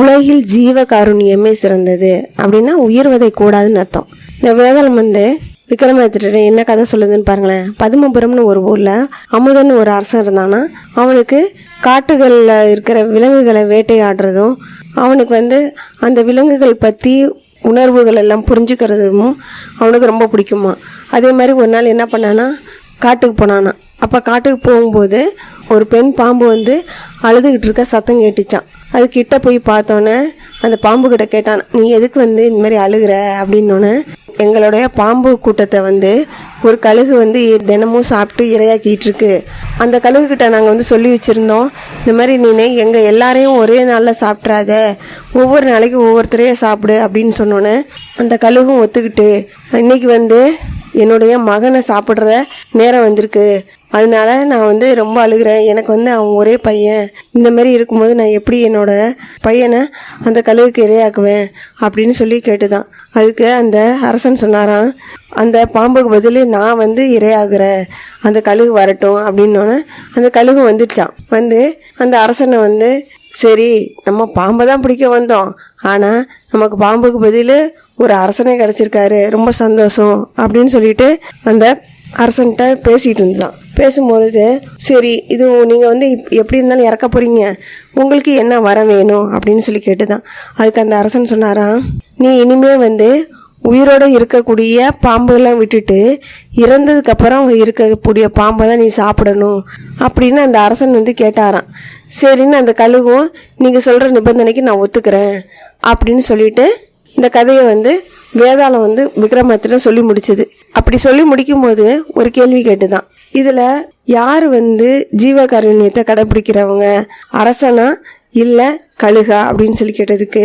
உலகில் ஜீவ காருண்யமே சிறந்தது அப்படின்னா உயிர்வதை கூடாதுன்னு அர்த்தம். இந்த வேதாளம் வந்து விக்ரமாதித்யர் என்ன கதை சொல்லுதுன்னு பாருங்களேன். பதுமபுரம்னு ஒரு ஊரில் அமுதன் ஒரு அரசன் இருந்தானா அவனுக்கு காட்டுகளில் இருக்கிற விலங்குகளை வேட்டையாடுறதும் அவனுக்கு வந்து அந்த விலங்குகள் பற்றி உணர்வுகள் எல்லாம் புரிஞ்சுக்கிறதும் அவனுக்கு ரொம்ப பிடிக்குமா. அதே மாதிரி ஒரு நாள் என்ன பண்ணானா காட்டுக்கு போனானா. அப்போ காட்டுக்கு போகும்போது ஒரு பெண் பாம்பு வந்து அழுதுகிட்டு இருக்க சத்தம் கேட்டுச்சான் அது கிட்ட போய் பார்த்தோன்னே அந்த பாம்பு கிட்ட கேட்டான் நீ எதுக்கு வந்து இந்த மாதிரி அழுகிற? அப்படின்னோடனே எங்களுடைய பாம்பு கூட்டத்தை வந்து ஒரு கழுகு வந்து தினமும் சாப்பிட்டு இரையாக்கிட்டு இருக்கு அந்த கழுகு கிட்ட நாங்கள் வந்து சொல்லி வச்சுருந்தோம் இந்த மாதிரி நீ எங்கள் எல்லாரையும் ஒரே நாளில் சாப்பிட்றாத. ஒவ்வொரு நாளைக்கு ஒவ்வொருத்தரையும் சாப்பிடு. அப்படின்னு சொன்னோன்னே அந்த கழுகும் ஒத்துக்கிட்டு இன்னைக்கு வந்து என்னுடைய மகனை சாப்பிட்ற நேரம் வந்திருக்கு. அதனால நான் வந்து ரொம்ப அழுகிறேன். எனக்கு வந்து அவன் ஒரே பையன். இந்த மாதிரி இருக்கும்போது நான் எப்படி என்னோட பையனை அந்த கழுவுக்கு இரையாக்குவேன் அப்படின்னு சொல்லி கேட்டுதான். அதுக்கு அந்த அரசன் சொன்னாராம் அந்த பாம்புக்கு பதில் நான் வந்து இரையாகிறேன். அந்த கழுகு வரட்டும். அப்படின்னோடனே அந்த கழுகு வந்துடுச்சான் வந்து அந்த அரசனை வந்து சரி நம்ம பாம்பை தான் பிடிக்க வந்தோம். ஆனால் நமக்கு பாம்புக்கு பதில் ஒரு அரசனே கிடச்சிருக்காரு. ரொம்ப சந்தோஷம் அப்படின்னு சொல்லிட்டு அந்த அரசன்கிட்ட பேசிகிட்டு இருந்தான். பேசும்பொழுது சரி இது நீங்கள் வந்து இப் எப்படி இருந்தாலும் இறக்க போகிறீங்க உங்களுக்கு என்ன வர வேணும் அப்படின்னு சொல்லி கேட்டுதான். அதுக்கு அந்த அரசன் சொன்னாராம் நீ இனிமே வந்து உயிரோடு இருக்கக்கூடிய பாம்புலாம் விட்டுட்டு இறந்ததுக்கப்புறம் இருக்கக்கூடிய பாம்பை தான் நீ சாப்பிடணும் அப்படின்னு அந்த அரசன் வந்து கேட்டாராம். சரின்னு அந்த கழுகும் நீங்கள் சொல்கிற நிபந்தனைக்கு நான் ஒத்துக்கிறேன் அப்படின்னு சொல்லிட்டு இந்த கதையை வந்து வேதாளம் வந்து விக்ரமத்தில் சொல்லி முடிச்சது. அப்படி சொல்லி முடிக்கும்போது ஒரு கேள்வி கேட்டுதான். இதில் யார் வந்து ஜீவகாருண்யத்தை கடைப்பிடிக்கிறவங்க அரசனா இல்லை கழுகா அப்படின்னு சொல்லி கேட்டதுக்கு